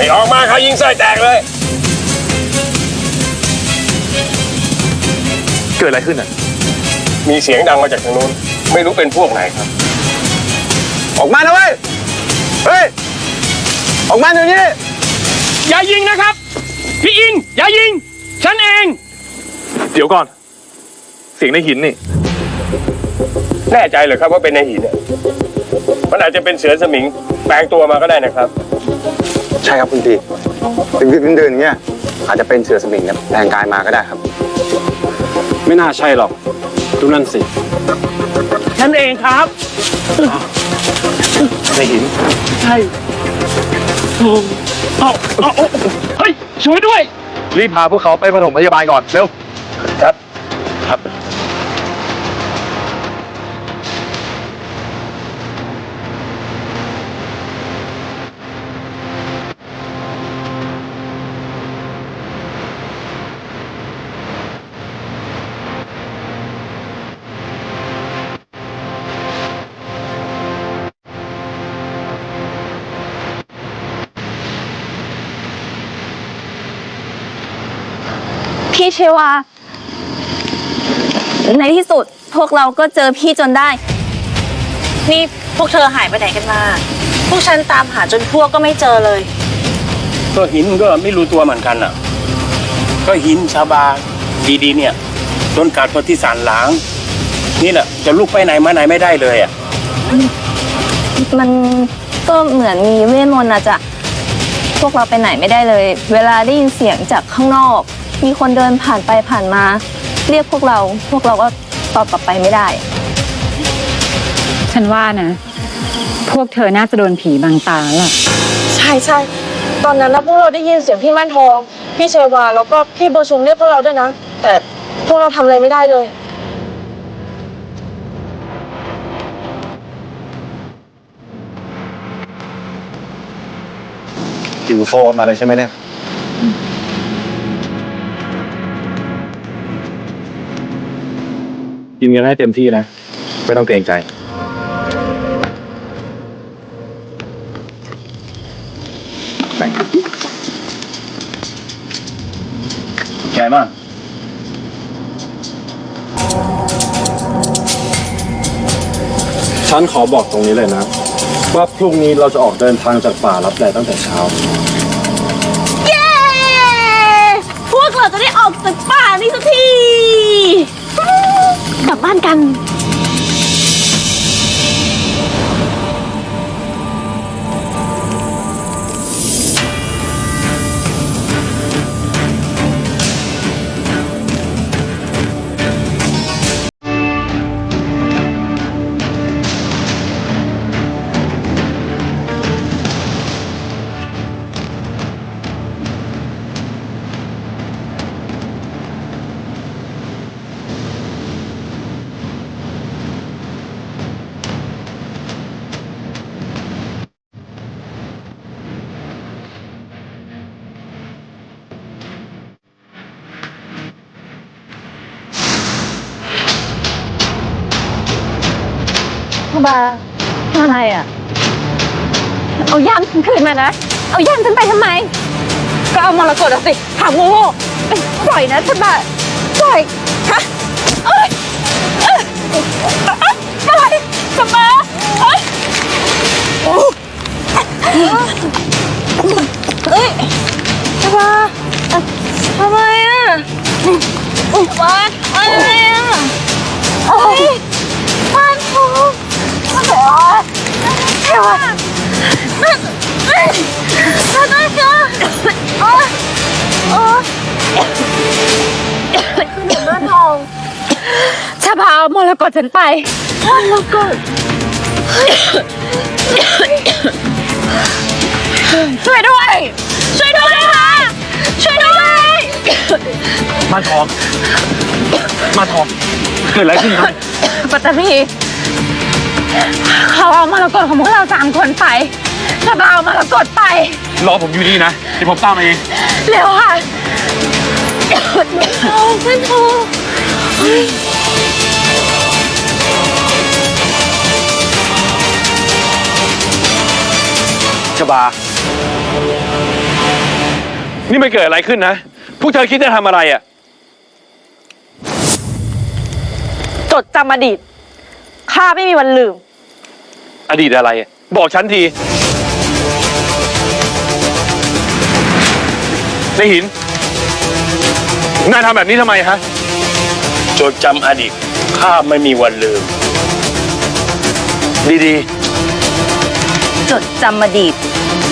ไม่ออกมาเขายิงไส้แตกเลย เกิดอะไรขึ้นอะ มีเสียงดังมาจากทางนู้น ไม่รู้เป็นพวกไหนครับ ออกมานะเว้ย เฮ้ย ออกมาเดี๋ยวนี้ อย่ายิงนะครับ พี่อิน อย่ายิง ฉันเอง เดี๋ยวก่อน เสียงในหินนี่ แน่ใจเหรอครับว่าเป็นในหินเนี่ยมันอาจจะเป็นเสือสมิงแปลงตัวมาก็ได้นะครับ ใช่ครับคุณทีดึกดึกๆดื่นๆอย่างเงี้ยอาจจะเป็นเสือสมิงเนี่ยแปลงกายมาก็ได้ครับ ไม่น่าใช่หรอก ดูนั่นสิ ฉันเองครับ ในหินเอาเอาเอาเฮ้ย ช่วยด้วย รีบพาพวกเขาไปปฐมพยาบาลก่อน เร็ว ครับครับ เชวา ในที่สุดพวกเราก็เจอพี่จนได้ นี่พวกเธอหายไปไหนกันมา พวกฉันตามหาจนพวกก็ไม่เจอเลย ก็หินก็ไม่รู้ตัวเหมือนกันอะ ก็หินชาบาดีๆเนี่ยโดนกัดพอที่สารหล้าง นี่แหละจะลุกไปไหนมาไหนไม่ได้เลยอะ มันก็เหมือนมีเวทมนต์นะจ๊ะพวกเราไปไหนไม่ได้เลย เวลาได้ยินเสียงจากข้างนอก มีคนเดินผ่านไปผ่านมา เรียกพวกเรา พวกเราก็ตอบกลับไปไม่ได้ ฉันว่านะ พวกเธอน่าจะโดนผีบังตาแล้วล่ะ ใช่ใช่ตอนนั้นนะพวกเราได้ยินเสียงพี่ม่านทอง พี่เชวาแล้วก็พี่โบชุมเรียกพวกเราด้วยนะ แต่พวกเราทำอะไรไม่ได้เลยหิวโฟนมาเลยใช่ไหมเนี่ย กินกันให้เต็มที่นะ ไม่ต้องเกรงใจใหญ่มาก ฉันขอบอกตรงนี้เลยนะ ว่าพรุ่งนี้เราจะออกเดินทางจากป่ารับแลตั้งแต่เช้า เย้ พวกเราจะได้ออกจากป่านี้สักที ก บ้ามาอะไรอะ เอาย่ามฉันคืนมานะ เอาย่ามฉันไปทำไม ก็เอามรกตอะสิถามโง่ปล่อยนะฉันบาปล่อย มรกตฉันไปมรกตช่วยด้วย ช่วยด้วยค่ะ ช่วยด้วย มาทอง มาทอง เกิดอะไรขึ้นครับปัตตานีเขาเอามรกตของพวกเราสามคนไปชาบาเอามรกตไป รอผมอยู่นี่นะเดี๋ยวผมตามมาเอง เร็วค่ะโอ้เพื่อนโทร ชบา นี่ไม่เกิดอะไรขึ้นนะ พวกเธอคิดจะทำอะไรอะ จดจำอดีต ข้าไม่มีวันลืม อดีตอะไรอะบอกฉันทีในหิน นายทำแบบนี้ทำไมฮะ จดจำอดีตข้าไม่มีวันลืม ดีจดจำอดีต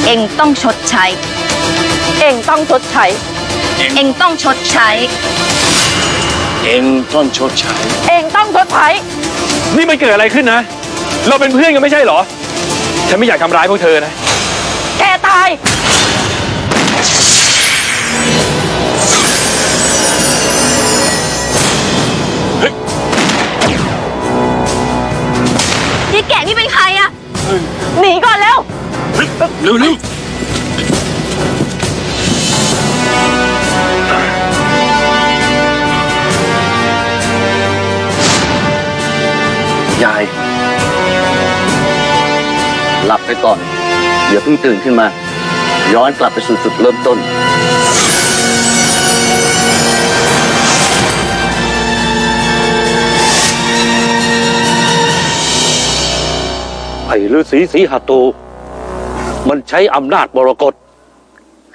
เองต้องชดใช้ เองต้องชดใช้ เองต้องชดใช้ เองต้องชดใช้ เองต้องชดใช้ๆนี่มันเกิดอะไรขึ้นนะ เราเป็นเพื่อนกันไม่ใช่เหรอ ฉันไม่อยากทำร้ายพวกเธอนะ แกตาย เร็วเร็วยาย หลับไปก่อนอย่าเพิ่งตื่นขึ้นมา ย้อนกลับไปสู่จุดเริ่มต้น ไอ้ฤาษีสีหตู มันใช้อำนาจบรกฏ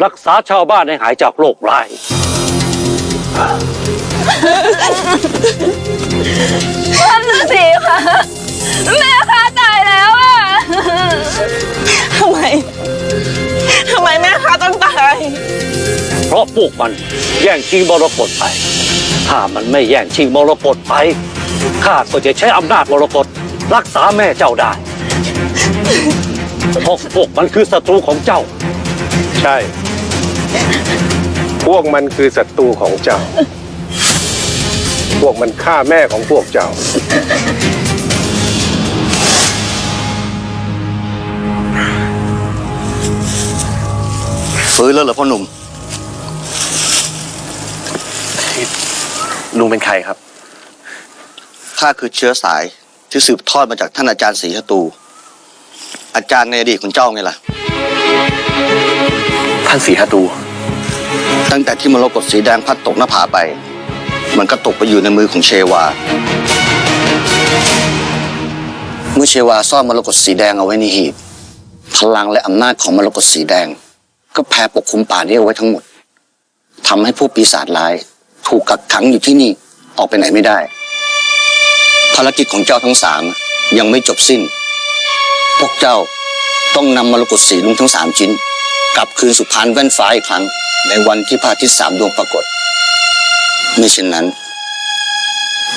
รักษาชาวบ้านให้หายจากโรคร้าย ท่านฤาษีค่ะ แม่ข้าตายแล้วอะทำไม ทำไมแม่ข้าต้องตาย เพราะพวกมันแย่งชิงมรกตไป ถ้ามันไม่แย่งชิงมรกตไป ข้าก็จะใช้อำนาจมรกตรักษาแม่เจ้าได้เพราะพวกมันคือศัตรูของเจ้า ใช่ พวกมันคือศัตรูของเจ้า พวกมันฆ่าแม่ของพวกเจ้า ฟื้นแล้วเหรอพ่อหนุ่ม ลุงเป็นใครครับ ข้าคือเชื้อสายที่สืบทอดมาจากท่านอาจารย์ศรีหตู อาจารย์ในอดีตของเจ้าไงล่ะ ท่านสีหตู ตั้งแต่ที่มรกตสีแดงพัดตกหน้าผาไป มันก็ตกไปอยู่ในมือของเชวา เมื่อเชวาซ่อนมรกตสีแดงเอาไว้ในหีบ พลังและอำนาจของมรกตสีแดง ก็แผ่ปกคลุมป่านี้เอาไว้ทั้งหมดทำให้ผู้ปีศาจร้าย ถูกกักขังอยู่ที่นี่ออกไปไหนไม่ได้ ภารกิจของเจ้าทั้งสามยังไม่จบสิ้น พวกเจ้าต้องนำมรกตสีลุงทั้งสามชิ้น กลับคืนสุพรรณแว่นฟ้าอีกครั้ง ในวันที่พระอาทิตย์สามดวงปรากฏไม่เช่นนั้น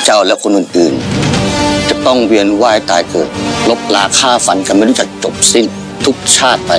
เจ้าและคนอื่นๆ จะต้องเวียนว่ายตายเกิด ลบลาฆ่าฟันกันไม่รู้จักจบสิ้นทุกชาติไป